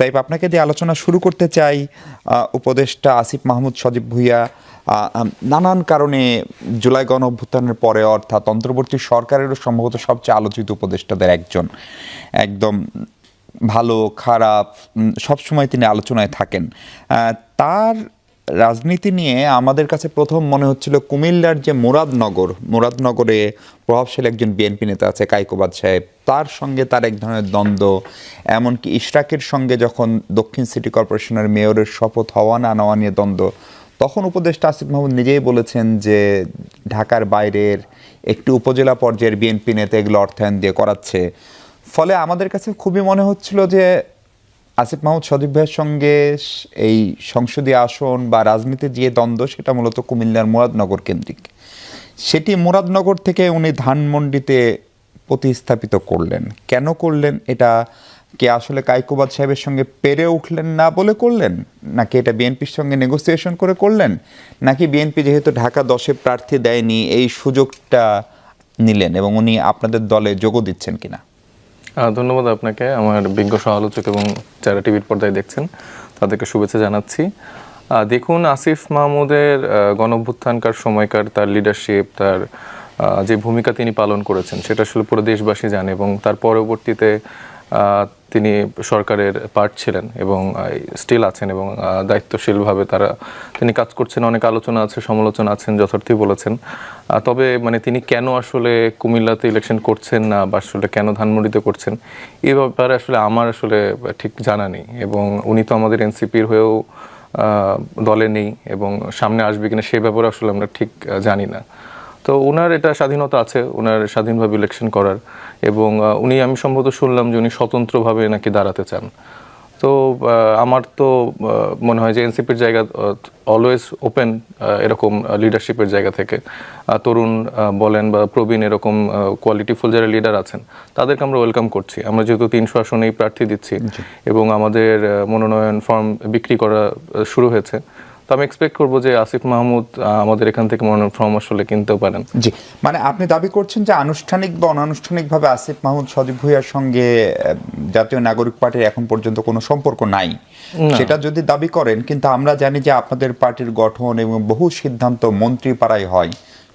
সাইব আপনাকে দিয়ে আলোচনা শুরু করতে চাই উপদেষ্টা আসিফ মাহমুদ সজীব ভুইয়া নানান কারণে জুলাই গণ অভ্যুত্থানের পরে অর্থাৎ অন্তর্বর্তী সরকারেরও সম্ভবত সবচেয়ে আলোচিত উপদেষ্টাদের একজন। একদম ভালো, খারাপ সবসময় তিনি আলোচনায় থাকেন। তার রাজনীতি নিয়ে আমাদের কাছে প্রথম মনে হচ্ছিল কুমিল্লার যে মুরাদনগর, মুরাদনগরে প্রভাবশালী একজন বিএনপি নেতা আছে কাইকোবাদ সাহেব তার সঙ্গে তার এক ধরনের দ্বন্দ্ব, এমনকি ইশরাকের সঙ্গে যখন দক্ষিণ সিটি কর্পোরেশনের মেয়রের শপথ হওয়া না নেওয়া নিয়ে দ্বন্দ্ব, তখন উপদেষ্টা আসিফ মাহমুদ নিজেই বলেছেন যে ঢাকার বাইরের একটি উপজেলা পর্যায়ের বিএনপি নেতা এগুলো অর্থায়ন দিয়ে করাচ্ছে। ফলে আমাদের কাছে খুবই মনে হচ্ছিল যে আসিফ মাহমুদ সজীব ভাইয়ের সঙ্গে এই সংসদীয় আসন বা রাজনীতির যে দ্বন্দ্ব, সেটা মূলত কুমিল্লার মুরাদনগর কেন্দ্রিক। সেটি মুরাদনগর থেকে উনি ধানমন্ডিতে প্রতিস্থাপিত করলেন। কেন করলেন? এটা কে আসলে কাইকুবাদ সাহেবের সঙ্গে পেরে উঠলেন না বলে করলেন? নাকি এটা বিএনপির সঙ্গে নেগোসিয়েশন করে করলেন? নাকি বিএনপি যেহেতু ঢাকা দশে প্রার্থী দেয়নি, এই সুযোগটা নিলেন এবং উনি আপনাদের দলে যোগও দিচ্ছেন কিনা? ধন্যবাদ আপনাকে। আমার বিজ্ঞ সহালোচক এবং যারা টিভির পর্দায় দেখছেন, তাদেরকে শুভেচ্ছা জানাচ্ছি। দেখুন, আসিফ মাহমুদের গণভ্যুত্থানকার সময়কার তার লিডারশিপ তার যে ভূমিকা তিনি পালন করেছেন, সেটা আসলে পুরো দেশবাসী জানে এবং তার পরবর্তীতে তিনি সরকারের পার্ট ছিলেন এবং স্টিল আছেন এবং দায়িত্বশীলভাবে তারা, তিনি কাজ করছেন, অনেক আলোচনা আছে, সমালোচনা আছেন, যথার্থই বলেছেন। তবে মানে তিনি কেন আসলে কুমিল্লাতে ইলেকশন করছেন না বা আসলে কেন ধানমন্ডিতে করছেন এই ব্যাপারে আসলে আমার আসলে ঠিক জানা নেই এবং উনি তো আমাদের এনসিপির হয়েও দলে নেই এবং সামনে আসবে কিনা সে ব্যাপারে আসলে আমরা ঠিক জানি না। তো ওনার এটা স্বাধীনতা আছে ওনার স্বাধীনভাবে ইলেকশন করার। এবং উনি আমি সম্ভবত শুনলাম যে উনি স্বতন্ত্রভাবে নাকি দাঁড়াতে চান। তো আমার তো মনে হয় যে এনসিপির জায়গা অলওয়েজ ওপেন এরকম লিডারশিপের জায়গা থেকে। তরুণ বলেন বা প্রবীণ এরকম কোয়ালিটিফুল যারা লিডার আছেন তাদেরকে আমরা ওয়েলকাম করছি। আমরা যেহেতু তিনশো আসনেই প্রার্থী দিচ্ছি এবং আমাদের মনোনয়ন ফর্ম বিক্রি করা শুরু হয়েছে। তো আমি এক্সপেক্ট করব যে আসিফ মাহমুদ আমাদের এখান থেকে মনোনয়ন ফর্ম আসলে কিনতেও পারেন। জি। মানে আপনি দাবি করছেন যে আনুষ্ঠানিক বা অনানুষ্ঠানিকভাবে আসিফ মাহমুদ সজীব ভুইয়ার সঙ্গে জাতীয় নাগরিক পার্টির এখন পর্যন্ত কোনো সম্পর্ক নাই। সেটা যদি দাবি করেন কিন্তু আমরা জানি যে আপনাদের পার্টির গঠন এবং বহু সিদ্ধান্ত মন্ত্রী পাড়ায় হয়।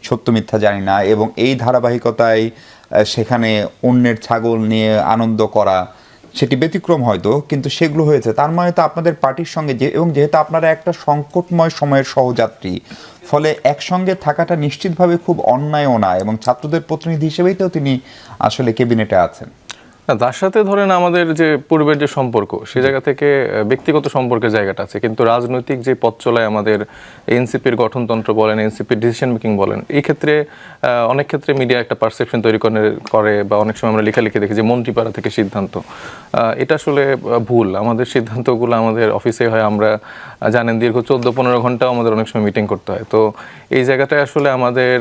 সত্য মিথ্যা জানি না। এবং এই ধারাবাহিকতায় সেখানে অন্যের ছাগল নিয়ে আনন্দ করা সেটি ব্যতিক্রম হয়তো, কিন্তু সেগুলো হয়েছে। তার মানে তো আপনাদের পার্টির সঙ্গে যে, এবং যেহেতু আপনারা একটা সংকটময় সময়ের সহযাত্রী, ফলে একসঙ্গে থাকাটা নিশ্চিতভাবে খুব অন্যায়ও না, এবং ছাত্রদের প্রতিনিধি হিসেবেই তো তিনি আসলে ক্যাবিনেটে আছেন। না, তার সাথে ধরেন আমাদের যে পূর্বের যে সম্পর্ক, সে জায়গা থেকে ব্যক্তিগত সম্পর্কের জায়গাটা আছে। কিন্তু রাজনৈতিক যে পথ চলায় আমাদের এনসিপির গঠনতন্ত্র বলেন, এনসিপির ডিসিশন মেকিং বলেন, এই ক্ষেত্রে অনেক ক্ষেত্রে মিডিয়া একটা পারসেপশন তৈরি করে বা অনেক সময় আমরা লেখালেখি দেখি যে মন্ত্রীপাড়া থেকে সিদ্ধান্ত। এটা আসলে ভুল। আমাদের সিদ্ধান্তগুলো আমাদের অফিসে হয়, আমরা জানেন দীর্ঘ চোদ্দ পনেরো ঘন্টাও আমাদের অনেক সময় মিটিং করতে হয়। তো এই জায়গাটায় আসলে আমাদের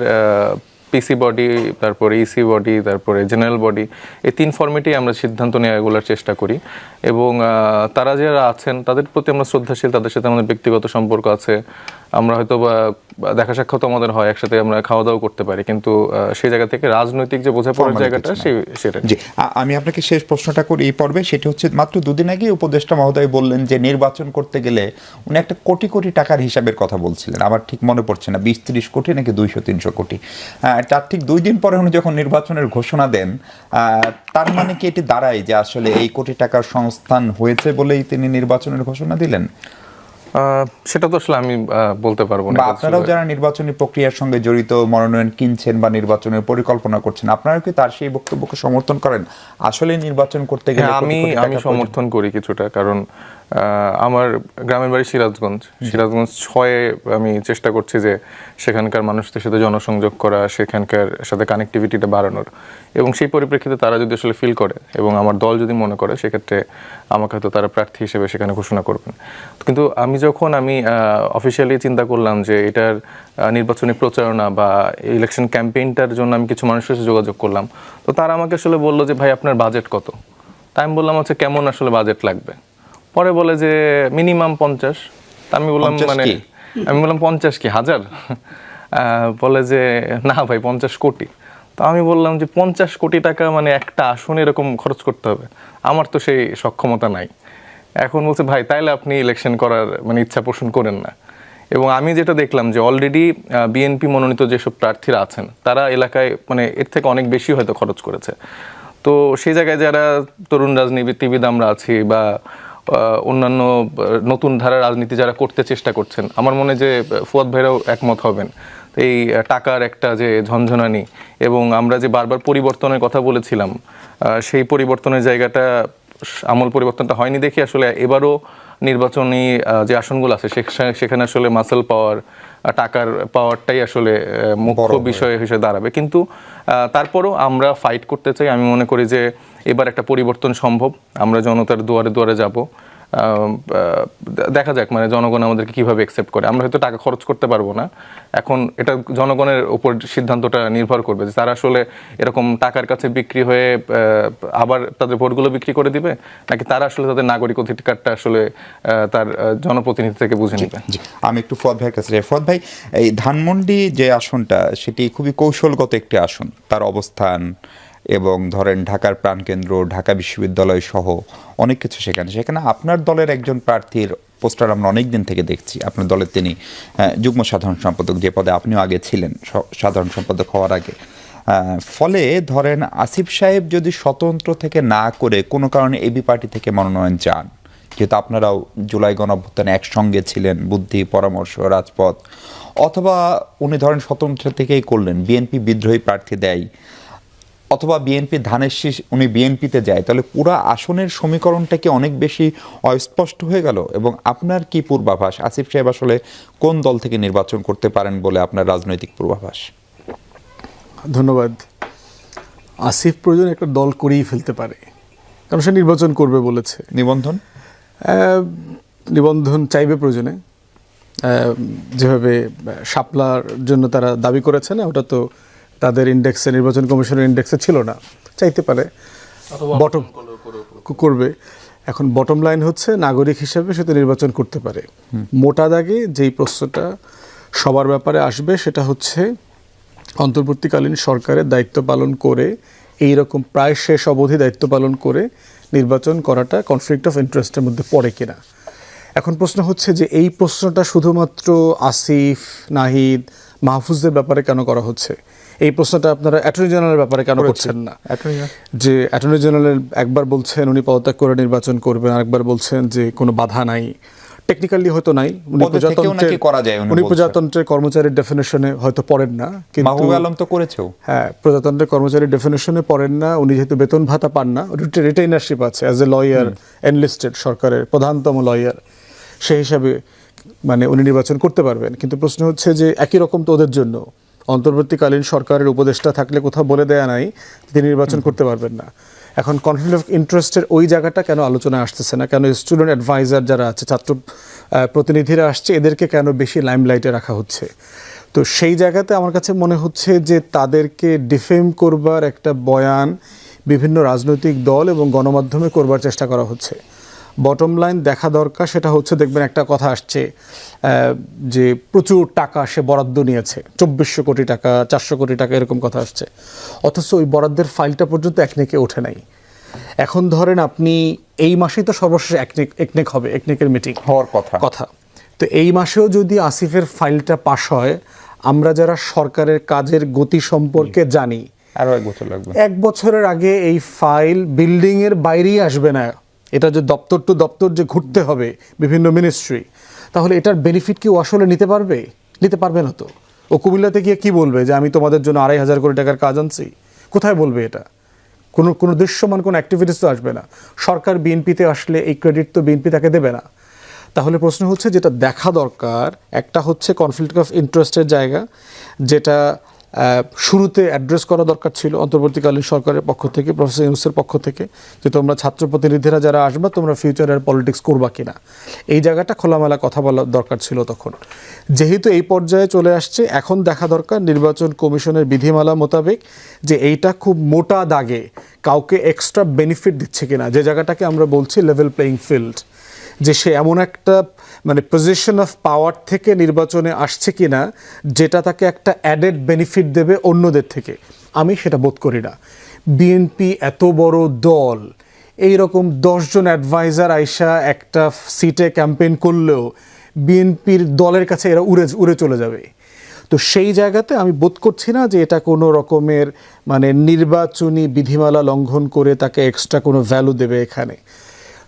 পিসি বডি তারপরে ইসি বডি তারপরে জেনারেল বডি এই তিন ফর্মেটেই আমরা সিদ্ধান্ত নেওয়াগুলোর চেষ্টা করি। এবং তারা যারা আছেন, তাদের প্রতি আমরা শ্রদ্ধাশীল, তাদের সাথে আমাদের ব্যক্তিগত সম্পর্ক আছে। আমরা হয়তো দেখা সাক্ষাৎ আমাদের হয় একসাথে আমরা খাওয়া দাওয়া করতে পারি কিন্তু সেই জায়গা থেকে রাজনৈতিক যে বোঝাপড়ার Formal জায়গাটা সেই সেটা জি আমি আপনাকে শেষ প্রশ্নটা করি এই পর্বে সেটি হচ্ছে মাত্র দুদিন আগে উপদেষ্টা মহোদয় বললেন যে নির্বাচন করতে গেলে উনি একটা কোটি কোটি টাকার হিসাবের কথা বলছিলেন আমার ঠিক মনে পড়ছে না বিশ তিরিশ কোটি নাকি দুইশো তিনশো কোটি তার ঠিক দুই দিন পরে উনি যখন নির্বাচনের ঘোষণা দেন আহ, তার মানে কি এটি দাঁড়ায় যে আসলে এই কোটি টাকার সংস্থান হয়েছে বলেই তিনি নির্বাচনের ঘোষণা দিলেন? সেটা তো আসলে আমি আহ, বলতে পারব না আপনারাও যারা নির্বাচনী প্রক্রিয়ার সঙ্গে জড়িত মনোনয়ন কিনছেন বা নির্বাচনের পরিকল্পনা করছেন আপনারা কি তার সেই বক্তব্যকে সমর্থন করেন? আসলে নির্বাচন করতে গেলে হ্যাঁ, আমি আমি সমর্থন করি কিছুটা কারণ আমার গ্রামের বাড়ি সিরাজগঞ্জ। সিরাজগঞ্জ ছয়ে আমি চেষ্টা করছি যে সেখানকার মানুষদের সাথে জনসংযোগ করা, সেখানকার সাথে কানেক্টিভিটিটা বাড়ানোর। এবং সেই পরিপ্রেক্ষিতে তারা যদি আসলে ফিল করে এবং আমার দল যদি মনে করে, সেক্ষেত্রে আমাকে হয়তো তারা প্রার্থী হিসেবে সেখানে ঘোষণা করবেন। কিন্তু আমি যখন আমি অফিসিয়ালি চিন্তা করলাম যে এটার নির্বাচনী প্রচারণা বা ইলেকশন ক্যাম্পেইনটার জন্য আমি কিছু মানুষের সাথে যোগাযোগ করলাম, তো তারা আমাকে আসলে বলল যে, ভাই, আপনার বাজেট কত? তাই আমি বললাম হচ্ছে কেমন আসলে বাজেট লাগবে? পরে বলে যে মিনিমাম পঞ্চাশ। আমি বললাম মানে আমি বললাম পঞ্চাশ কি? হাজার? বলে যে না ভাই পঞ্চাশ কোটি। তো আমি বললাম যে পঞ্চাশ কোটি টাকা মানে একটা আসন এরকম খরচ করতে হবে। আমার তো সেই সক্ষমতা নাই। এখন বলছে ভাই তাইলে আপনি ইলেকশন করার মানে ইচ্ছা পোষণ করেন না। এবং আমি যেটা দেখলাম যে অলরেডি বিএনপি মনোনীত যেসব প্রার্থীরা আছেন তারা এলাকায় মানে এর থেকে অনেক বেশি হয়তো খরচ করেছে। তো সেই জায়গায় যারা তরুণ রাজনীতিবিদ আমরা আছি বা অন্যান্য নতুন ধারা রাজনীতি যারা করতে চেষ্টা করছেন আমার মনে যে ফুয়াদ ভাইরাও একমত হবেন। এই টাকার একটা যে ঝনঝনানি এবং আমরা যে বারবার পরিবর্তনের কথা বলেছিলাম সেই পরিবর্তনের জায়গাটা আমূল পরিবর্তনটা হয়নি দেখি আসলে এবারও নির্বাচনী যে আসনগুলো আছে সেখানে- আসলে মাসেল পাওয়ার টাকার পাওয়ারটাই আসলে মুখ্য বিষয় হিসেবে দাঁড়াবে। কিন্তু তারপরও আমরা ফাইট করতে চাই। আমি মনে করি যে এবার একটা পরিবর্তন সম্ভব। আমরা জনতার দুয়ারে দুয়ারে যাব। দেখা যাক মানে জনগণ আমাদেরকে কীভাবে একসেপ্ট করে। আমরা হয়তো টাকা খরচ করতে পারব না। এখন এটা জনগণের উপর সিদ্ধান্তটা নির্ভর করবে যে তারা আসলে এরকম টাকার কাছে বিক্রি হয়ে আবার তাদের ভোটগুলো বিক্রি করে দিবে নাকি তারা আসলে তাদের নাগরিক অধিকারটা আসলে তার জনপ্রতিনিধি থেকে বুঝে নেবে? আমি একটু ফুয়াদ ভাইয়ের কাছে যাই। ফুয়াদ ভাই এই ধানমন্ডি যে আসনটা সেটি খুবই কৌশলগত একটি আসন। তার অবস্থান এবং ধরেন ঢাকার প্রাণকেন্দ্র, ঢাকা বিশ্ববিদ্যালয় সহ অনেক কিছু সেখানে। সেখানে আপনার দলের একজন প্রার্থীর পোস্টার আমরা অনেক দিন থেকে দেখছি। আপনার দলের তিনি যুগ্ম সাধারণ সম্পাদক যে পদে আপনিও আগে ছিলেন সাধারণ সম্পাদক হওয়ার আগে। ফলে ধরেন আসিফ সাহেব যদি স্বতন্ত্র থেকে না করে কোনো কারণে এবি পার্টি থেকে মনোনয়ন চান, যেহেতু আপনারাও জুলাই গণঅভ্যুত্থানে একসঙ্গে ছিলেন, বুদ্ধি, পরামর্শ, রাজপথ, অথবা উনি ধরেন স্বতন্ত্র থেকেই করলেন, বিএনপি বিদ্রোহী প্রার্থী দেয় অথবা বিএনপি ধানের শীষ উনি বিএনপিতে যায় তাহলে পুরো আসনের সমীকরণটা কি অনেক বেশি অস্পষ্ট হয়ে গেল? এবং আপনার কি পূর্বাভাস? আসিফ সাহেব আসলে কোন দল থেকে নির্বাচন করতে পারেন বলে আপনার রাজনৈতিক পূর্বাভাস? ধন্যবাদ। আসিফ প্রয়োজন একটা দল করেই ফেলতে পারে কারণ সে নির্বাচন করবে বলেছে। নিবন্ধন? নিবন্ধন চাইবে প্রয়োজনে। যেভাবে শাপলার জন্য তারা দাবি করেছে না ওটা তো তাদের ইন্ডেক্সে নির্বাচন কমিশনের ইন্ডেক্সে ছিল না। চাইতে পারে বটম করবে। এখন বটম লাইন হচ্ছে নাগরিক হিসেবে সে তো নির্বাচন করতে পারে। মোটা দাগে যেই প্রশ্নটা সবার ব্যাপারে আসবে সেটা হচ্ছে অন্তর্বর্তীকালীন সরকারের দায়িত্ব পালন করে এই রকম প্রায় শেষ অবধি দায়িত্ব পালন করে নির্বাচন করাটা কনফ্লিক্ট অফ ইন্টারেস্টের মধ্যে পড়ে কিনা। এখন প্রশ্ন হচ্ছে যে এই প্রশ্নটা শুধুমাত্র আসিফ নাহিদ মাহফুজদের ব্যাপারে কেন করা হচ্ছে? এই প্রশ্নটা আপনারা অ্যাটর্নি জেনারেলের ব্যাপারে কেন করছেন। না? যে অ্যাটর্নি জেনারেল একবার বলছেন উনি পদত্যাগ করে নির্বাচন করবেন আরেকবার বলছেন যে কোনো বাধা নাই। টেকনিক্যালি হয়তো নাই উনি প্রজাতন্ত্রের- করা যায় উনি প্রজাতন্ত্রের কর্মচারীর ডেফিনেশনে হয়তো পড়েন না কিন্তু মাহবুব আলম তো করেছেও। হ্যাঁ প্রজাতন্ত্রের কর্মচারী ডেফিনেশনে পড়েন না উনি যেহেতু বেতন ভাতা পান না রিটেইনারশিপ আছে অ্যাজ এ লয়ার এনলিস্টেড সরকারের প্রধানতম লয়ার সেই হিসাবে মানে উনি নির্বাচন করতে পারবেন। কিন্তু প্রশ্ন হচ্ছে যে একই রকম তো ওদের জন্য। অন্তর্বর্তীকালীন সরকারের উপদেষ্টা থাকলে কোথাও বলে দেয়া নাই তিনি নির্বাচন করতে পারবেন না। এখন কনফ্লিক্ট অফ ইন্টারেস্টের ওই জায়গাটা কেন আলোচনায় আসতেছে না? কেন স্টুডেন্ট অ্যাডভাইজার যারা আছে ছাত্র প্রতিনিধিরা আসছে এদেরকে কেন বেশি লাইমলাইটে রাখা হচ্ছে? তো সেই জায়গাতে আমার কাছে মনে হচ্ছে যে তাদেরকে ডিফেম করবার একটা বয়ান বিভিন্ন রাজনৈতিক দল এবং গণমাধ্যমে করবার চেষ্টা করা হচ্ছে। বটম লাইন দেখা দরকার সেটা হচ্ছে দেখবেন একটা কথা আসছে যে প্রচুর টাকা সে বরাদ্দ নিয়েছে। চব্বিশশো কোটি টাকা চারশো কোটি টাকা এরকম কথা আসছে। অথচ ওই বরাদ্দের ফাইলটা পর্যন্ত একনেকে ওঠে নাই। এখন ধরেন আপনি এই মাসেই তো সর্বশেষ একনেক একনেক হবে একনেকের মিটিং হওয়ার কথা। কথা। তো এই মাসেও যদি আসিফের ফাইলটা পাশ হয় আমরা যারা সরকারের কাজের গতি সম্পর্কে জানি আরও এক বছর লাগবে। এক বছরের আগে এই ফাইল বিল্ডিং এর বাইরেই আসবে না। এটা যে দপ্তর টু দপ্তর যে ঘুরতে হবে বিভিন্ন মিনিস্ট্রি তাহলে এটার বেনিফিট কি ও আসলে নিতে পারবে? নিতে পারবে না তো। ও কুমিল্লাতে গিয়ে কি বলবে যে আমি তোমাদের জন্য আড়াই হাজার কোটি টাকার কাজ আনছি? কোথায় বলবে এটা? কোনো কোনো দৃশ্যমান, কোনো অ্যাক্টিভিটিস তো আসবে না। সরকার বিএনপিতে আসলে এই ক্রেডিট তো বিএনপি তাকে দেবে না। তাহলে প্রশ্ন হচ্ছে যেটা দেখা দরকার, একটা হচ্ছে কনফ্লিক্ট অফ ইন্টারেস্টের জায়গা, যেটা শুরুতে অ্যাড্রেস করা দরকার ছিল অন্তর্বর্তীকালীন সরকারের পক্ষ থেকে প্রফেসর ইউনুসের পক্ষ থেকে, যে তোমরা ছাত্র প্রতিনিধিরা যারা আসবা, তোমরা ফিউচারের পলিটিক্স করবা কিনা। এই জায়গাটা খোলামেলা কথা বলা দরকার ছিল তখন। যেহেতু এই পর্যায়ে চলে আসছে, এখন দেখা দরকার নির্বাচন কমিশনের বিধিমালা মোতাবেক যে এইটা খুব মোটা দাগে কাউকে এক্সট্রা বেনিফিট দিচ্ছে কিনা। যে জায়গাটাকে আমরা বলছি লেভেল প্লেইং ফিল্ড যে সে এমন একটা মানে পজিশন অফ পাওয়ার থেকে নির্বাচনে আসছে কিনা, যেটা তাকে একটা অ্যাডেড বেনিফিট দেবে অন্যদের থেকে, আমি সেটা বোধ করি না। বিএনপি এত বড় দল এই রকম দশজন অ্যাডভাইজার আইসা একটা সিটে ক্যাম্পেইন করলেও বিএনপির দলের কাছে এরা উড়ে উড়ে চলে যাবে। তো সেই জায়গাতে আমি বোধ করছি না যে এটা কোনো রকমের মানে নির্বাচনী বিধিমালা লঙ্ঘন করে তাকে এক্সট্রা কোনো ভ্যালু দেবে এখানে।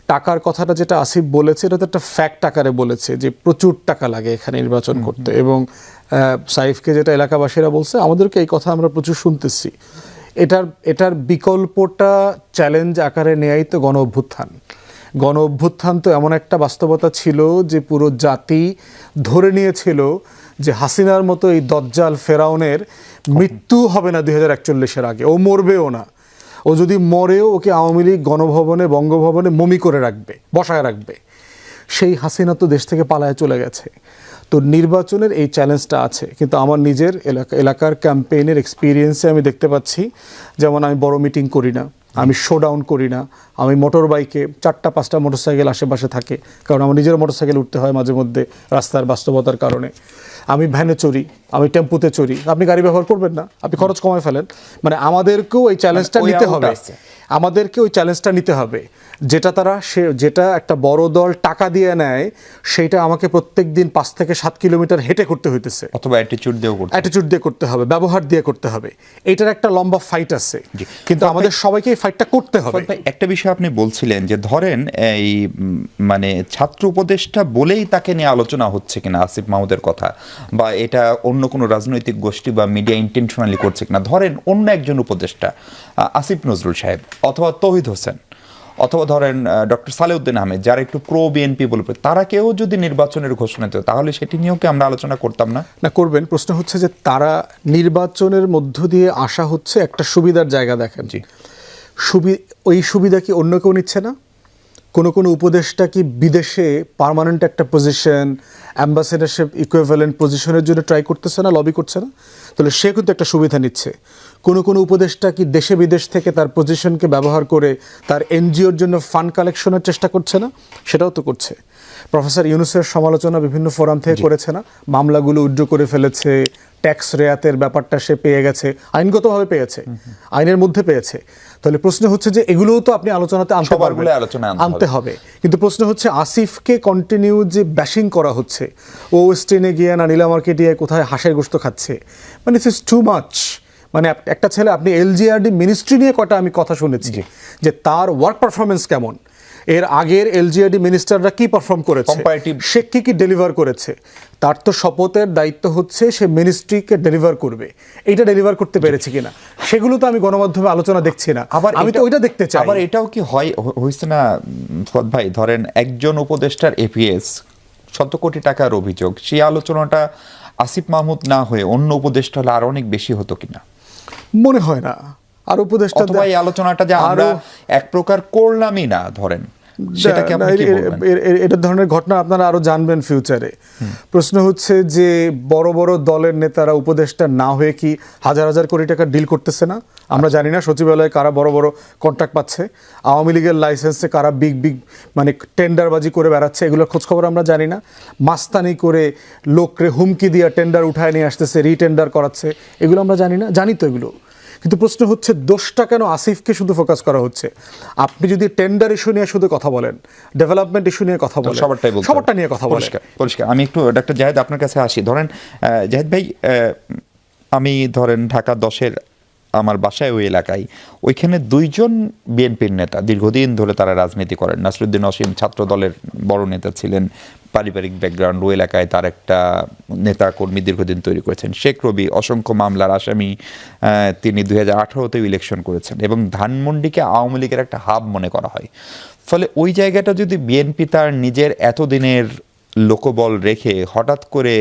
টাকার কথাটা যেটা আসিফ বলেছে এটা তো একটা ফ্যাক্ট আকারে বলেছে যে প্রচুর টাকা লাগে এখানে নির্বাচন করতে। এবং সাইফকে যেটা এলাকাবাসীরা বলছে আমাদেরকে এই কথা আমরা প্রচুর শুনতেছি। এটার এটার বিকল্পটা চ্যালেঞ্জ আকারে নেয়াই তো গণ অভ্যুত্থান। গণ অভ্যুত্থান তো এমন একটা বাস্তবতা ছিল যে পুরো জাতি ধরে নিয়েছিল যে হাসিনার মতো এই দজ্জাল ফেরাউনের মৃত্যু হবে না দুই হাজার একচল্লিশের আগে। ও মরবেও না। ও যদি মরেও ওকে আওয়ামী লীগ গণভবনে, বঙ্গভবনে মমি করে রাখবে, বসায় রাখবে, সেই হাসিনা তো দেশ থেকে পালায় চলে গেছে। তো নির্বাচনের এই চ্যালেঞ্জটা আছে, কিন্তু আমার নিজের এলাকা, এলাকার ক্যাম্পেইনের এক্সপিরিয়েন্সে আমি দেখতে পাচ্ছি, যেমন আমি বড় মিটিং করি না, আমি শোডাউন করি না, আমি মোটর বাইকে চারটা, পাঁচটা মোটরসাইকেল আশেপাশে থাকে, কারণ আমার নিজের মোটরসাইকেল উঠতে হয় মাঝে মধ্যে রাস্তার বাস্তবতার কারণে। আমি ভ্যানে চড়ি আমি টেম্পুতে চড়ি। আপনি গাড়ি ব্যবহার করবেন না আপনি খরচ কমায় ফেলেন। মানে আমাদেরকেও এই চ্যালেঞ্জটা ওই নিতে হবে। আমাদেরকে ওই চ্যালেঞ্জটা নিতে হবে। যেটা তারা সে যেটা একটা বড় দল টাকা দিয়ে নেয় সেইটা আমাকে প্রত্যেক দিন পাঁচ থেকে সাত কিলোমিটার হেঁটে করতে হইতেছে। অথবা অ্যাটিচিউড দিয়েও করতে অ্যাটিটিউড দিয়ে করতে হবে ব্যবহার দিয়ে করতে হবে। এইটার একটা লম্বা ফাইট আছে। কিন্তু আমাদের সবাইকে এই ফাইটটা করতে হবে। একটা বিষয় আপনি বলছিলেন যে ধরেন এই মানে ছাত্র উপদেষ্টা বলেই তাকে নিয়ে আলোচনা হচ্ছে কিনা আসিফ মাহমুদের কথা বা এটা অন্য কোনো রাজনৈতিক গোষ্ঠী বা মিডিয়া ইন্টেনশনালি করছে কিনা। ধরেন অন্য একজন উপদেষ্টা আসিফ নজরুল সাহেব অথবা তৌহিদ হোসেন অথবা ধরেন ডক্টর সালেউদ্দিন আহমেদ যারা একটু প্রো বিএনপি বলবে তারা কেউ যদি নির্বাচনের ঘোষণা দিত তাহলে সেটি নিয়েও কি আমরা আলোচনা করতাম না? না করবেন। প্রশ্ন হচ্ছে যে তারা নির্বাচনের মধ্য দিয়ে আসা হচ্ছে একটা সুবিধার জায়গা দেখেন। জি। সুবি ওই সুবিধা কি অন্য কেউ নিচ্ছে না? কোনো কোনো উপদেষ্টা কি বিদেশে পার্মানেন্ট একটা পজিশন অ্যাম্বাসেডারশিপ ইকুইভ্যালেন্ট পজিশনের জন্য ট্রাই করতেছে না লবি করছে না? তাহলে সে কিন্তু একটা সুবিধা নিচ্ছে। কোনো কোনো উপদেষ্টা কি দেশে বিদেশ থেকে তার পজিশনকে ব্যবহার করে তার এনজিওর জন্য ফান্ড কালেকশনের চেষ্টা করছে না? সেটাও তো করছে। প্রফেসর ইউনুসের সমালোচনা বিভিন্ন ফোরাম থেকে করেছে না? মামলাগুলো উড্র করে ফেলেছে ট্যাক্স রেয়াতের ব্যাপারটা সে পেয়ে গেছে আইনগতভাবে পেয়েছে আইনের মধ্যে পেয়েছে। তাহলে প্রশ্ন হচ্ছে যে এগুলোও তো আপনি আলোচনাতে আনতে পারবেন। আনতে হবে। কিন্তু প্রশ্ন হচ্ছে আসিফকে কন্টিনিউ যে ব্যাশিং করা হচ্ছে ও ওয়েস্টেনে গিয়ে না নীলা মার্কেটে কোথায় হাঁসের গোস্ত খাচ্ছে? মানে ইটস ইস টু মাচ মানে একটা ছেলে আপনি এলজিআরডি মিনিস্ট্রি নিয়ে কটা আমি কথা শুনেছি যে তার ওয়ার্ক পারফরমেন্স কেমন? এর আগের এলজিআরডি মিনিস্টাররা কি পারফর্ম করেছে? সে কি কি ডেলিভার করেছে? তার তো শপথের দায়িত্ব হচ্ছে সে মিনিস্ট্রিকে ডেলিভার করবে। এইটা ডেলিভার করতে পেরেছে কিনা? সেগুলো তো আমি গণমাধ্যমে আলোচনা দেখছি না। আবার আমি তো ওইটা দেখতে চাই। আবার এটাও কি হয় হয়েছে না ফুয়াদ ভাই? ধরেন একজন উপদেষ্টার এপিএস শত কোটি টাকার অভিযোগ সেই আলোচনাটা আসিফ মাহমুদ না হয়ে অন্য উপদেষ্টা হলে আরও অনেক বেশি হতো কিনা? মনে হয় না। আর উপদেশটা এই আলোচনাটা যে আমরা এক প্রকার করলামই না ধরেন। সেটাকে এটা ধরনের ঘটনা আপনারা আরও জানবেন ফিউচারে প্রশ্ন হচ্ছে যে বড় বড় দলের নেতারা উপদেষ্টা না হয়ে কি হাজার হাজার কোটি টাকা ডিল করতেছে না? আমরা জানি না সচিবালয়ে কারা বড় বড় কন্ট্রাক্ট পাচ্ছে। আওয়ামী লীগের লাইসেন্সে কারা বিগ বিগ মানে টেন্ডারবাজি করে বেড়াচ্ছে এগুলোর খোঁজখবর আমরা জানি না। মাস্তানি করে লোকরে হুমকি দিয়ে টেন্ডার উঠায় নিয়ে আসতেছে রিটেন্ডার করাচ্ছে এগুলো আমরা জানি না। জানি তো এগুলো। কিন্তু প্রশ্ন হচ্ছে দোষটা কেন আসিফকে শুধু ফোকাস করা হচ্ছে? আপনি যদি টেন্ডার ইস্যু নিয়ে শুধু কথা বলেন ডেভেলপমেন্ট ইস্যু নিয়ে কথা বলেন সবারটাই সবারটা নিয়ে কথা বলেন। পরিষ্কার আমি একটু ডাক্তার জাহেদ আপনার কাছে আসি। ধরেন আহ, জাহেদ ভাই আহ, আমি ধরেন ঢাকা দশের আমার বাসায় ওই এলাকায়, ওইখানে দুইজন বিএনপির নেতা, দীর্ঘদিন ধরে তারা রাজনীতি করেন। নাসরুদ্দিন অসীম ছাত্র দলের বড় নেতা ছিলেন, পারিবারিক ব্যাকগ্রাউন্ড ওই এলাকায় তার একটা নেতা কর্মী দীর্ঘদিন তৈরি করেছেন। শেখ রবি, অসংখ্য মামলার আসামি তিনি দুই হাজার আঠারোতেও ইলেকশন করেছেন এবং ধানমন্ডিকে আওয়ামী লীগের একটা হাব মনে করা হয়। ফলে ওই জায়গাটা যদি বিএনপি তার নিজের এতদিনের লোকবল রেখে হঠাৎ করে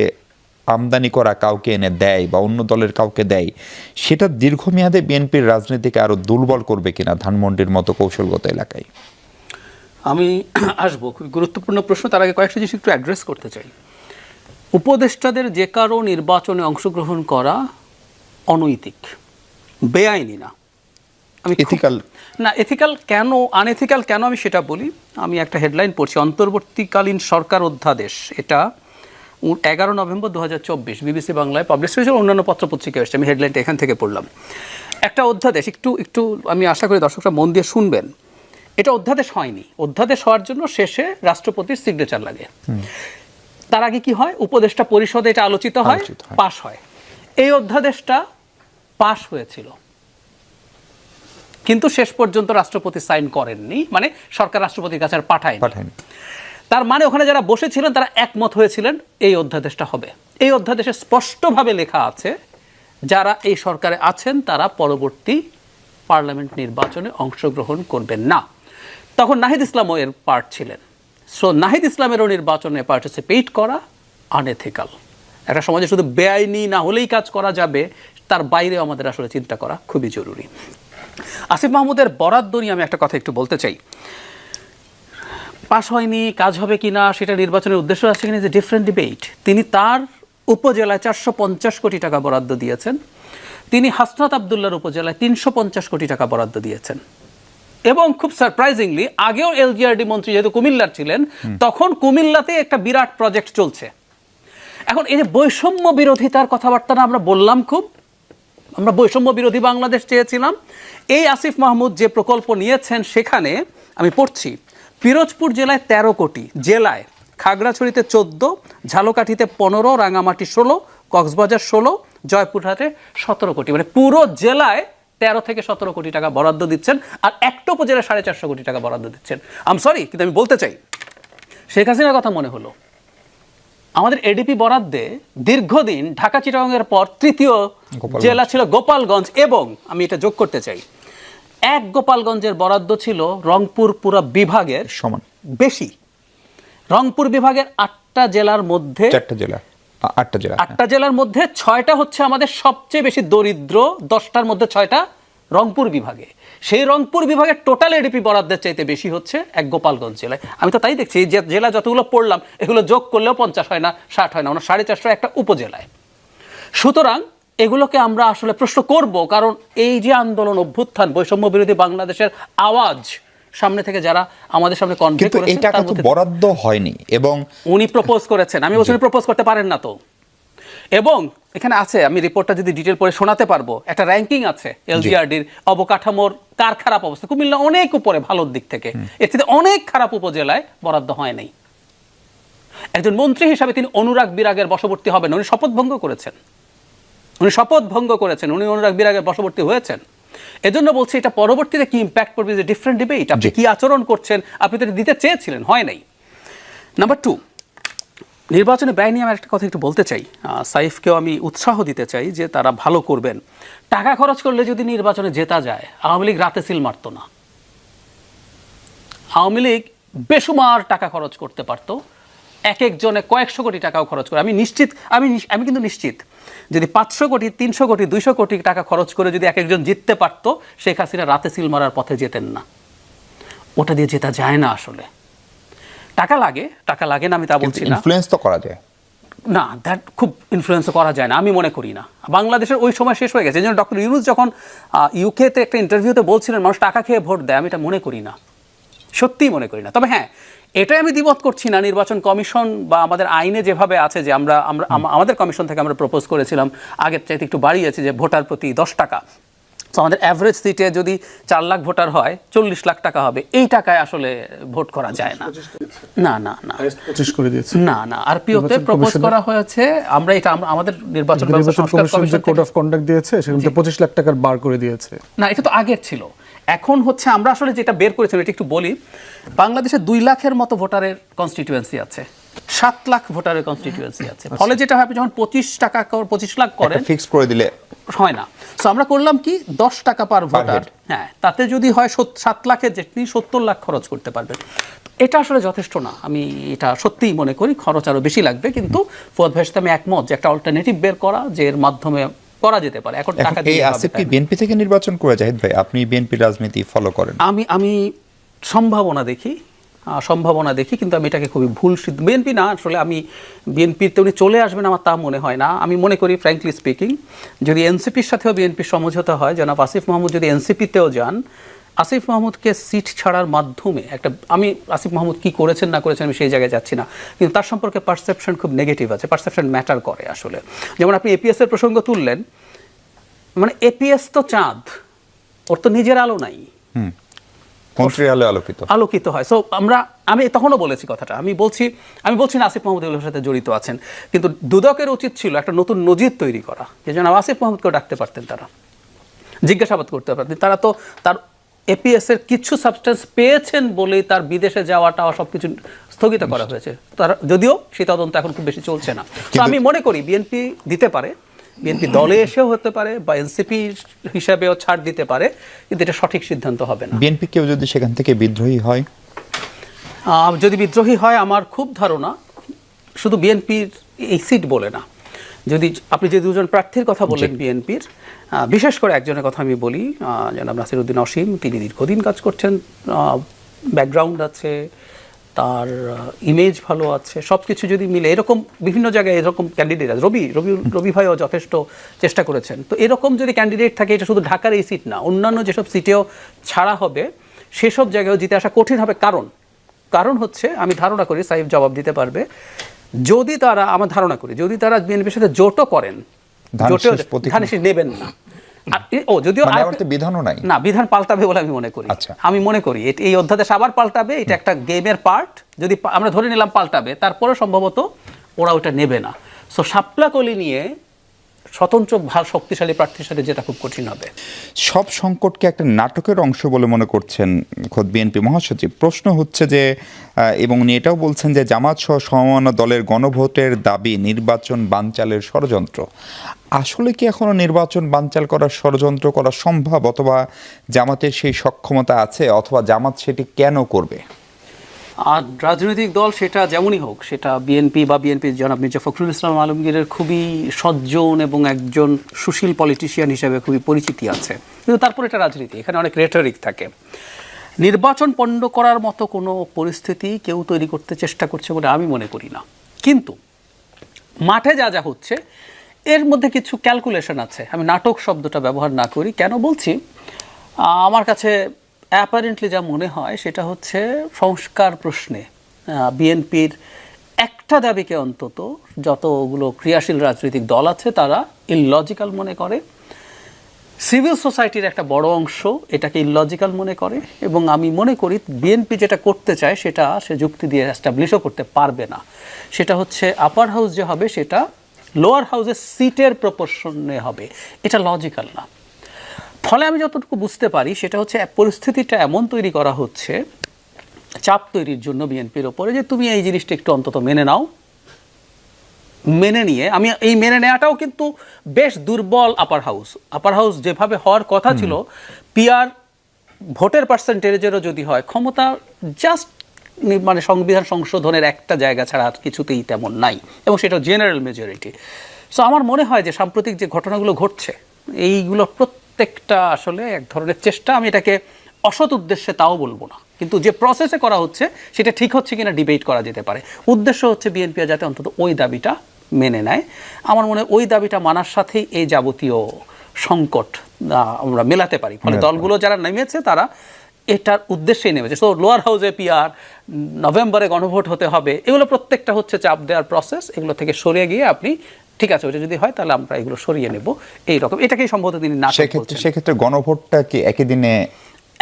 আমদানি করা কাউকে এনে দেয় বা অন্য দলের কাউকে দেয় সেটা দীর্ঘমেয়াদে বিএনপির রাজনীতিকে আরও দুর্বল করবে কিনা ধানমন্ডির মতো কৌশলগত এলাকায়? আমি আসব। খুবই গুরুত্বপূর্ণ প্রশ্ন। তার আগে কয়েকটা জিনিস একটু অ্যাড্রেস করতে চাই। উপদেষ্টাদের যে কারও নির্বাচনে অংশগ্রহণ করা অনৈতিক বেআইনি না। আমি Ethical? না এথিক্যাল কেন আনএথিক্যাল কেন আমি সেটা বলি? আমি একটা হেডলাইন পড়ছি অন্তর্বর্তীকালীন সরকার অধ্যাদেশ। এটা এগারো নভেম্বর দু হাজার চব্বিশ বিবিসি বাংলায় পাবলিশ হয়েছিল অন্যান্য পত্রপত্রিকা এসেছে। আমি হেডলাইনটা এখান থেকে পড়লাম। একটা অধ্যাদেশ একটু একটু আমি আশা করি দর্শকরা মন দিয়ে শুনবেন। এটা অধ্যাদেশ হয়নি। অধ্যাদেশ হওয়ার জন্য শেষে রাষ্ট্রপতির সিগনেচার লাগে। তার আগে কি হয়? উপদেষ্টা পরিষদে এটা আলোচিত হয়। পাশ হয়। এই অধ্যাদেশটা পাশ হয়েছিল। কিন্তু শেষ পর্যন্ত রাষ্ট্রপতি সাইন করেননি। মানে সরকার রাষ্ট্রপতির কাছে আর পাঠায়নি। পাঠায়নি। তার মানে ওখানে যারা বসেছিলেন, তারা একমত হয়েছিলেন এই অধ্যাদেশটা হবে। এই অধ্যাদেশে স্পষ্টভাবে লেখা আছে, যারা এই সরকারে আছেন, তারা পরবর্তী পার্লামেন্ট নির্বাচনে অংশগ্রহণ করবেন না। তখন নাহিদ ইসলামও এর পার্ট ছিলেন। সো নাহিদ ইসলামেরও নির্বাচনে পার্টিসিপেট করা আনএথিক্যাল একটা সমাজে শুধু বেআইনি না হলেই কাজ করা যাবে, তার বাইরেও আমাদের আসলে চিন্তা করা খুবই জরুরি। আসিফ মাহমুদের বরাদ্দ নিয়ে আমি একটা কথা একটু বলতে চাই। পাশ হয়নি কাজ হবে কিনা সেটা নির্বাচনের উদ্দেশ্য আছে কিনা যে ডিফারেন্ট ডিবেট তিনি তার উপজেলায় চারশো পঞ্চাশ কোটি টাকা বরাদ্দ দিয়েছেন। তিনি হাসনাত আবদুল্লার উপজেলায় তিনশো পঞ্চাশ কোটি টাকা বরাদ্দ দিয়েছেন। এবং খুব সারপ্রাইজিংলি আগেও এলজিআরডি মন্ত্রী যেহেতু কুমিল্লার ছিলেন তখন কুমিল্লাতে একটা বিরাট প্রজেক্ট চলছে। এখন এই যে বৈষম্য বিরোধিতার কথাবার্তা না আমরা বললাম খুব আমরা বৈষম্য বিরোধী বাংলাদেশ চেয়েছিলাম। এই আসিফ মাহমুদ যে প্রকল্প নিয়েছেন সেখানে আমি পড়ছি পিরোজপুর জেলায় ১৩ কোটি জেলায় খাগড়াছড়িতে চোদ্দ ঝালকাঠিতে পনেরো রাঙামাটি ষোলো কক্সবাজার ষোলো জয়পুরহাটে সতেরো কোটি। মানে পুরো জেলায় তেরো থেকে সতেরো কোটি টাকা বরাদ্দ দিচ্ছেন আর একটা উপজেলায় সাড়ে চারশো কোটি টাকা বরাদ্দ দিচ্ছেন। আম সরি কিন্তু আমি বলতে চাই শেখ হাসিনার কথা মনে হলো। আমাদের এডিপি বরাদ্দে দীর্ঘদিন ঢাকা চিটাগাংয়ের পর তৃতীয় জেলা ছিল গোপালগঞ্জ এবং আমি এটা যোগ করতে চাই এক গোপালগঞ্জের বরাদ্দ ছিল রংপুর পুরো বিভাগের সমান। বেশি। রংপুর বিভাগের আটটা জেলার মধ্যে চারটা জেলা। আটটা জেলা। আটটা জেলার মধ্যে ছয়টা হচ্ছে আমাদের সবচেয়ে বেশি দরিদ্র দশটার মধ্যে ছয়টা রংপুর বিভাগে। সেই রংপুর বিভাগের টোটাল এডিপি বরাদ্দের চাইতে বেশি হচ্ছে এক গোপালগঞ্জ জেলায়। আমি তো তাই দেখছি যে জেলা যতগুলো পড়লাম এগুলো যোগ করলেও পঞ্চাশ হয় না ষাট হয় না ওনার সাড়ে চারশো একটা উপজেলায়। সুতরাং এগুলোকে আমরা আসলে প্রশ্ন করব কারণ এই যে আন্দোলন অভ্যুত্থান বৈষম্য বিরোধী বাংলাদেশের আওয়াজ সামনে থেকে যারা আমাদের সামনে কনভে এই টাকা তো বরাদ্দ হয়নি এবং উনি প্রপোজ করেছেন। আমি বলছি প্রপোজ করতে পারেন না তো। এবং এখানে আছে আমি রিপোর্টটা যদি ডিটেল পরে শোনাতে পারব একটা র্যাঙ্কিং আছে এলজিআরডির অবকাঠামোর কার খারাপ অবস্থা। কুমিল্লা অনেক উপরে ভালোর দিক থেকে। এর থেকে অনেক খারাপ উপজেলায় বরাদ্দ হয় নাই। একজন মন্ত্রী হিসাবে তিনি অনুরাগ বিরাগের বশবর্তী হবেন উনি শপথ ভঙ্গ করেছেন। উনি শপথ ভঙ্গ করেছেন উনি অনুরাগ বিরাগের বশবর্তী হয়েছেন। এজন্য বলছি এটা পরবর্তীতে কি ইম্প্যাক্ট করবে যে ডিফারেন্ট ডিবেট আপনি। কি আচরণ করছেন আপনি তো দিতে চেয়েছিলেন হয় নাই। নাম্বার টু নির্বাচনে ব্যয় নিয়ে আমি একটা কথা একটু বলতে চাই। সাইফকেও আমি উৎসাহ দিতে চাই যে তারা ভালো করবেন। টাকা খরচ করলে যদি নির্বাচনে জেতা যায় আওয়ামী লীগ রাতে সিল মারতো না। আওয়ামী লীগ বেসুমার টাকা খরচ করতে পারতো। এক একজনে কয়েকশো কোটি টাকাও খরচ করে। আমি নিশ্চিত আমি আমি কিন্তু নিশ্চিত। যদি পাঁচশো কোটি তিনশো কোটি দুইশো কোটি টাকা খরচ করে যদি এক একজন জিততে পারতো শেখ হাসিনা রাতে সিল মারার পথে যেতেন না। ওটা দিয়ে জেতা যায় না আসলে। টাকা লাগে টাকা লাগে না আমি তা বলছি না। ইনফ্লুয়েন্স তো করা যায়। না দ্যাট খুব ইনফ্লুয়েন্স করা যায় না আমি মনে করি না। বাংলাদেশের ওই সময় শেষ হয়ে গেছে। এই জন্য ডক্টর ইউনুস যখন ইউকেতে একটা ইন্টারভিউতে বলছিলেন মানুষ টাকা খেয়ে ভোট দেয় আমি এটা মনে করি না। সত্যিই মনে করি না। তবে হ্যাঁ এটাই আমি দ্বিমত করছি না নির্বাচন কমিশন বা আমাদের আইনে যেভাবে আছে যে আমরা আমরা আমাদের কমিশন থেকে আমরা প্রপোজ করেছিলাম আগের চাইতে একটু বাড়িয়েছে যে ভোটার প্রতি দশ টাকা। তো আমাদের অ্যাভারেজ সিটে যদি চার লাখ ভোটার হয় চল্লিশ লাখ টাকা হবে। এই টাকায় আসলে ভোট করা যায় না। না না না। পঁচিশ করে দিয়েছে। না না। আরপিওতে নির্বাচন প্রপোজ করা হয়েছে আমরা এটা আমাদের নির্বাচন ব্যবস্থা নির্বাচন সংস্কার কমিশন কোড অফ কন্ডাক্ট দিয়েছে সেখানে তো পঁচিশ লাখ টাকার বার করে দিয়েছে। না এটা তো আগের ছিল। এখন হচ্ছে আমরা আসলে যেটা বের করেছিলাম এটা একটু বলি বাংলাদেশে দুই লাখের মতো ভোটারের কনস্টিটিউয়েন্সি আছে। সাত লাখ ভোটারের কনস্টিটিউয়েন্সি আছে। ফলে যেটা হয় যখন পঁচিশ টাকা কর- পঁচিশ লাখ করেন ফিক্স করে দিলে হয় না। সো আমরা করলাম কি দশ টাকা পার ভোটার। হ্যাঁ তাতে যদি হয় সাত লাখের যে তিনি সত্তর লাখ খরচ করতে পারবেন। এটা আসলে যথেষ্ট না। আমি এটা সত্যিই মনে করি খরচ আরও বেশি লাগবে। কিন্তু ফোয়াদ ভাইয়ের সাথে আমি একমত যে একটা অল্টারনেটিভ বের করা যে এর মাধ্যমে করা যেতে পারে। এখন টাকা দিয়ে আসিফ কি বিএনপি থেকে নির্বাচন করে জাহিদ ভাই? আপনি বিএনপি রাজনীতি ফলো করেন। আমি আমি সম্ভাবনা দেখি সম্ভাবনা দেখি কিন্তু আমি এটাকে খুবই ভুল বিএনপি না আসলে আমি বিএনপিতে উনি চলে আসবেন আমার তা মনে হয় না। আমি মনে করি ফ্র্যাঙ্কলি স্পিকিং যদি এনসিপির সাথেও বিএনপির সমঝোতা হয় জনাব আসিফ মাহমুদ যদি এনসিপিতেও যান আসিফ মাহমুদকে সিট ছাড়ার মাধ্যমে একটা আমি আসিফ মাহমুদ কি করেছেন না করেছেন আমি সেই জায়গায় যাচ্ছি না কিন্তু তার সম্পর্কে পারসেপশন খুব নেগেটিভ আছে পারসেপশন ম্যাটার করে আসলে। যেমন আপনি এপিএস এর প্রসঙ্গ তুললেন মানে এপিএস তো চাঁদ ওর তো নিজের আলো নাই। আলোকিত। আলোকিত হয়। সো আমরা আমি তখনও বলেছি কথাটা আমি বলছি আমি বলছি না আসিফ মাহমুদুল্লাহর সাথে জড়িত আছেন কিন্তু দুদকের উচিত ছিল একটা নতুন নজির তৈরি করা যে যেন আসিফ মাহমুদকেও ডাকতে পারতেন তারা জিজ্ঞাসাবাদ করতে পারতেন। তারা তো তার এপিএস এর কিছু সাবস্টেন্স পেয়েছেন বলেই তার বিদেশে যাওয়াটা সব কিছু স্থগিত করা হয়েছে। তার যদিও সেই তদন্ত এখন খুব বেশি চলছে না। তো আমি মনে করি বিএনপি দিতে পারে বিএনপি দলে এসেও হতে পারে বা এনসিপি হিসাবেও ছাড় দিতে পারে কিন্তু এটা সঠিক সিদ্ধান্ত হবে না। বিএনপি কেউ যদি সেখান থেকে বিদ্রোহী হয়? যদি বিদ্রোহী হয় আমার খুব ধারণা শুধু বিএনপির এই সিট বলে না। যদি আপনি যে দুজন প্রার্থীর কথা বললেন বিএনপির বিশেষ করে একজনের কথা আমি বলি জনাব নাসিরুদ্দিন অসীম তিনি দীর্ঘদিন কাজ করছেন ব্যাকগ্রাউন্ড আছে তার ইমেজ ভালো আছে সব কিছু যদি মিলে এরকম বিভিন্ন জায়গায় এরকম ক্যান্ডিডেট আছে রবি রবি রবি ভাইও যথেষ্ট চেষ্টা করেছেন। তো এরকম যদি ক্যান্ডিডেট থাকে এটা শুধু ঢাকার এই সিট না অন্যান্য যেসব সিটেও ছাড়া হবে সেসব জায়গায়ও জিতে আসা কঠিন হবে। কারণ কারণ হচ্ছে আমি ধারণা করি সাইফ জবাব দিতে পারবে যদি তারা আমার ধারণা করি যদি তারা বিএনপির সাথে জোটও করেন নেবেন না। ও যদিও মানে বিধানও নাই। না বিধান পাল্টাবে বলে আমি মনে করি। আচ্ছা। আমি মনে করি এই অধ্যাদেশ আবার পাল্টাবে এটা একটা গেমের পার্ট। যদি আমরা ধরে নিলাম পাল্টাবে তারপরে সম্ভবত ওরা ওটা নেবে না। সো সাপলাকলি নিয়ে স্বতন্ত্র শক্তিশালী প্রার্থীর সাথে যেটা খুব কঠিন হবে। সব সংকটকে একটা নাটকের অংশ বলে মনে করছেন খোদ বিএনপি মহাসচিব। প্রশ্ন হচ্ছে যে এবং উনি এটাও বলছেন যে জামাত সহ সমমনা দলের গণভোটের দাবি নির্বাচন বানচালের ষড়যন্ত্র। আসলে কি এখনও নির্বাচন বানচাল করার ষড়যন্ত্র করা সম্ভব? অথবা জামাতের সেই সক্ষমতা আছে? অথবা জামাত সেটি কেন করবে? আর রাজনৈতিক দল সেটা যেমনই হোক, সেটা বিএনপি বা বিএনপি জনাব মির্জা ফখরুল ইসলাম আলমগীরের খুবই সজ্জন এবং একজন সুশীল পলিটিশিয়ান হিসেবে খুবই পরিচিতি আছে। কিন্তু তারপর এটা রাজনীতি, এখানে অনেক রেটরিক থাকে। নির্বাচন পণ্ড করার মতো কোনো পরিস্থিতি কেউ তৈরি করতে চেষ্টা করছে বলে আমি মনে করি না। কিন্তু মাঠে যা যা হচ্ছে, এর মধ্যে কিছু ক্যালকুলেশন আছে। আমি নাটক শব্দটা ব্যবহার না করি, কেন বলছি? আমার কাছে অ্যাপারেন্টলি যা মনে হয় সেটা হচ্ছে সংস্কার প্রশ্নে বিএনপির একটা দাবিকে অন্তত যতগুলো ক্রিয়াশীল রাজনৈতিক দল আছে তারা ইললজিক্যাল মনে করে। সিভিল সোসাইটির একটা বড় অংশ এটাকে ইললজিক্যাল মনে করে এবং আমি মনে করি বিএনপি যেটা করতে চায় সেটা সে যুক্তি দিয়ে এস্টাবলিশও করতে পারবে না। সেটা হচ্ছে আপার হাউস যে হবে সেটা লোয়ার হাউসের সিটের প্রপোর্শনে হবে। এটা লজিক্যাল না। ফলে আমি যতটুকু বুঝতে পারি সেটা হচ্ছে পরিস্থিতিটা এমন তৈরি করা হচ্ছে চাপ তৈরির জন্য বিএনপির ওপরে যে তুমি এই জিনিসটা একটু অন্তত মেনে নাও। মেনে নিয়ে আমি এই মেনে নেওয়াটাও কিন্তু বেশ দুর্বল আপার হাউস আপার হাউস যেভাবে হওয়ার কথা ছিল পিআর ভোটের পার্সেন্টেজেরও যদি হয় ক্ষমতা জাস্ট মানে সংবিধান সংশোধনের একটা জায়গা ছাড়া আর কিছুতেই তেমন নাই এবং সেটা জেনারেল মেজরিটি সো আমার মনে হয় যে সাম্প্রতিক যে ঘটনাগুলো ঘটছে এইগুলো প্রত্যেকটা আসলে এক ধরনের চেষ্টা আমি এটাকে অসৎ উদ্দেশ্যে তাও বলব না। কিন্তু যে প্রসেসে করা হচ্ছে সেটা ঠিক হচ্ছে কিনা ডিবেট করা যেতে পারে। উদ্দেশ্য হচ্ছে বিএনপি যাতে অন্তত ওই দাবিটা মেনে নেয়। আমার মনে হয় ওই দাবিটা মানার সাথেই এই যাবতীয় সংকট আমরা মেলাতে পারি। ফলে দলগুলো যারা নেমেছে তারা এটার উদ্দেশ্যেই নেমেছে। সো লোয়ার হাউসে পিআর নভেম্বরে গণভোট হতে হবে। এগুলো প্রত্যেকটা হচ্ছে চাপ দেওয়ার প্রসেস এগুলো থেকে সরে গিয়ে আপনি ঠিক আছে ওটা যদি হয় তাহলে আমরা এগুলো সরিয়ে নেব। এই রকম এটাকেই সম্ভবত তিনি না সেক্ষেত্রে সেক্ষেত্রে গণভোটটা কি একই দিনে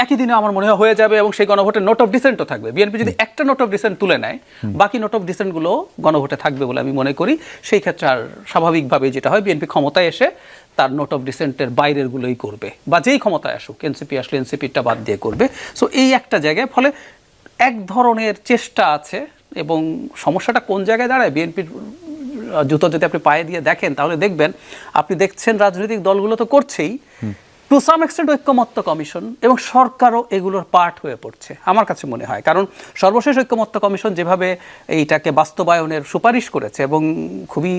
একই দিনে আমার মনে হয় হয়ে যাবে এবং সেই গণভোটের নোট অফ ডিসেন্টও থাকবে। বিএনপি যদি একটা নোট অফ ডিসেন্ট তুলে নেয় বাকি নোট অফ ডিসেন্টগুলো গণভোটে থাকবে বলে আমি মনে করি। সেই ক্ষেত্রে আর স্বাভাবিকভাবে যেটা হয় বিএনপি ক্ষমতায় এসে তার নোট অফ ডিসেন্টের বাইরের গুলোই করবে। বা যেই ক্ষমতায় আসুক এনসিপি আসলে এনসিপিটা বাদ দিয়ে করবে। সো এই একটা জায়গায় ফলে এক ধরনের চেষ্টা আছে এবং সমস্যাটা কোন জায়গায় দাঁড়ায়? বিএনপির জুতো যদি আপনি পায়ে দিয়ে দেখেন, তাহলে দেখবেন আপনি দেখছেন রাজনৈতিক দলগুলো তো করছেই। টু সাম এক্সটেন্ট ঐক্যমত্য কমিশন এবং সরকারও এগুলোর পার্ট হয়ে পড়ছে, আমার কাছে মনে হয়। কারণ সর্বশেষ ঐক্যমত্য কমিশন যেভাবে এইটাকে বাস্তবায়নের সুপারিশ করেছে এবং খুবই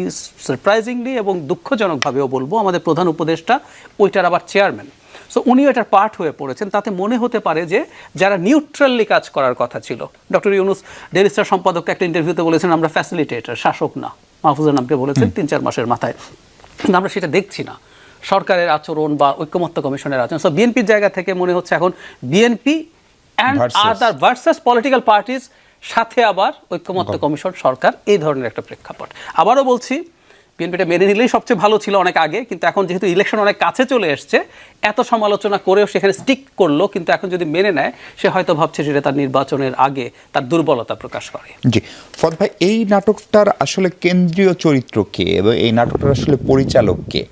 সারপ্রাইজিংলি এবং দুঃখজনকভাবেও বলব, আমাদের প্রধান উপদেষ্টা ওইটার আবার চেয়ারম্যান সো উনিও এটার পার্ট হয়ে পড়েছেন। তাতে মনে হতে পারে যে যারা নিউট্রালি কাজ করার কথা ছিল ডক্টর ইউনুস ডেলি স্টার সম্পাদককে একটা ইন্টারভিউতে বলেছেন, আমরা ফ্যাসিলিটেটার শাসক না। মাহফুজের নামকে বলেছেন তিন চার মাসের মাথায়। কিন্তু আমরা সেটা দেখছি না। সরকারের আচরণ বা ঐক্যমত্য কমিশনের আচরণ। সো বিএনপির জায়গা থেকে মনে হচ্ছে এখন BNP and other versus political parties সাথে আবার ঐক্যমত্য কমিশন সরকার এই ধরনের একটা প্রেক্ষাপট। আবারও বলছি বিএনপিটা মেনে নিলেই সবচেয়ে ভালো ছিল অনেক আগে, কিন্তু এখন যেহেতু ইলেকশন অনেক কাছে চলে এসছে, এত সমালোচনা করেও সেখানে স্টিক করল, কিন্তু এখন যদি মেনে নেয়, সে হয়তো ভাবছে সেটা তার নির্বাচনের আগে তার দুর্বলতা প্রকাশ করে। জি, ফদ ভাই, এই নাটকটার আসলে কেন্দ্রীয় চরিত্র কে এবং এই নাটকটার আসলে পরিচালক কে?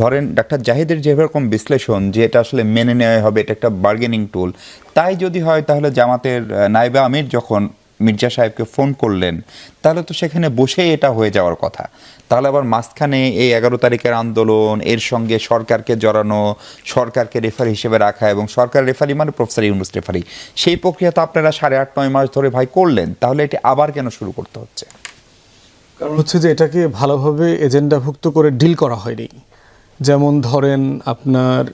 ধরেন ডাক্তার জাহিদের যেরকম বিশ্লেষণ যে এটা আসলে মেনে নেওয়া হবে, এটা একটা বার্গেনিং টুল তাই যদি হয় তাহলে জামাতের নাইবা আমির যখন মির্জা সাহেবকে ফোন করলেন তাহলে তো সেখানে বসেই এটা হয়ে যাওয়ার কথা। তাহলে আবার মাঝখানে এই এগারো তারিখের আন্দোলন এর সঙ্গে সরকারকে জড়ানো সরকারকে রেফারি হিসেবে রাখা এবং সরকার রেফারি মানে প্রফেসর ইউনুস রেফারি সেই প্রক্রিয়া তো আপনারা সাড়ে আট নয় মাস ধরে ভাই করলেন তাহলে এটি আবার কেন শুরু করতে হচ্ছে? কারণ হচ্ছে যে এটাকে ভালোভাবে এজেন্ডাভুক্ত করে ডিল করা হয়নি। যেমন ধরেন আপনার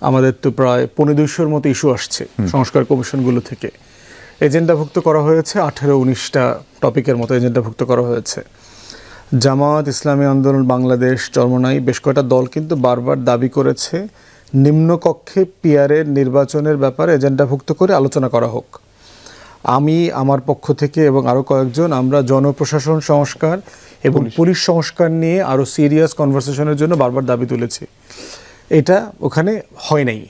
আমাদের তো প্রায় পনেরো দুইশোর মতো ইস্যু আসছে সংস্কার কমিশনগুলো থেকে। এজেন্ডাভুক্ত করা হয়েছে। আঠেরো উনিশটা টপিকের মতো এজেন্ডাভুক্ত করা হয়েছে। জামাত ইসলামী আন্দোলন বাংলাদেশ চরমনাই বেশ কয়েকটা দল কিন্তু বারবার দাবি করেছে নিম্নকক্ষে পিয়ারের নির্বাচনের ব্যাপারে এজেন্ডাভুক্ত করে আলোচনা করা হোক। আমি আমার পক্ষ থেকে এবং আরও কয়েকজন আমরা জনপ্রশাসন সংস্কার এবং পুলিশ। সংস্কার নিয়ে আরও সিরিয়াস কনভারসেশনের জন্য বারবার দাবি তুলেছি। এটা ওখানে হয় নাই।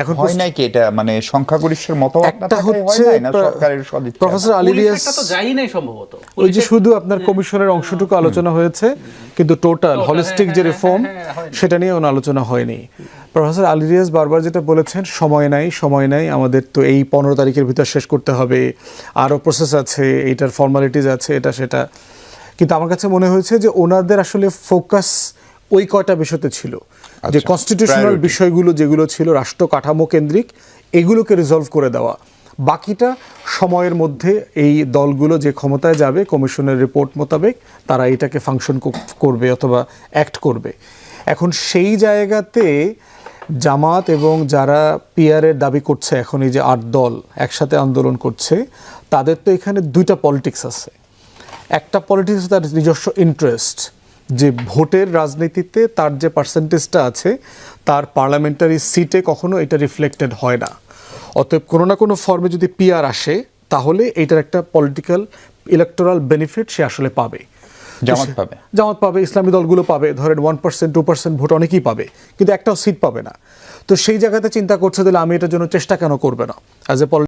এখন হয় নাই কি এটা? মানে সংখ্যাগরিষ্ঠের একটা হচ্ছে সরকারের সদিচ্ছা? প্রফেসর আলিরিয়াস তো যাই নাই সম্ভবত। ওই যে শুধু আপনার কমিশনের অংশটুকু আলোচনা হয়েছে কিন্তু টোটাল হলিস্টিক যে রিফর্ম সেটা নিয়ে কোনো আলোচনা হয়নি। প্রফেসর আলিরিয়াস বারবার যেটা বলেছেন সময় নাই সময় নাই আমাদের তো এই পনেরো তারিখের ভিতর শেষ করতে হবে আরও প্রসেস আছে এটার ফর্মালিটিস আছে এটা সেটা। কিন্তু আমার কাছে মনে হয়েছে যে ওনাদের আসলে ফোকাস ওই কয়টা বিষয়তে ছিল? যে আচ্ছা, কনস্টিটিউশনাল বিষয়গুলো যেগুলো ছিল রাষ্ট্র কাঠামো কেন্দ্রিক এগুলোকে রিজলভ করে দেওয়া। বাকিটা সময়ের মধ্যে এই দলগুলো যে ক্ষমতায় যাবে কমিশনের রিপোর্ট মোতাবেক তারা এটাকে ফাংশন করবে অথবা অ্যাক্ট করবে। এখন সেই জায়গাতে জামাত এবং যারা পিয়ারের দাবি করছে এখন এই যে আট দল একসাথে আন্দোলন করছে তাদের তো এখানে দুইটা পলিটিক্স আছে। একটা পলিটিক্স তার নিজস্ব ইন্টারেস্ট যে ভোটের রাজনীতিতে তার যে পার্সেন্টেজটা আছে তার পার্লামেন্টারি সিটে কখনো এটা রিফ্লেক্টেড হয় না। অতএব কোনো না কোনো ফর্মে যদি পিআর আসে তাহলে এটার একটা পলিটিক্যাল ইলেকটোরাল বেনিফিট সে আসলে পাবে। জামাত পাবে। জামাত পাবে ইসলামী দলগুলো পাবে। ধরেন one percent two percent vote অনেকেই পাবে কিন্তু একটাও সিট পাবে না। তো সেই জায়গাতে চিন্তা করছে তাহলে আমি এটার জন্য চেষ্টা কেন করবে না? As a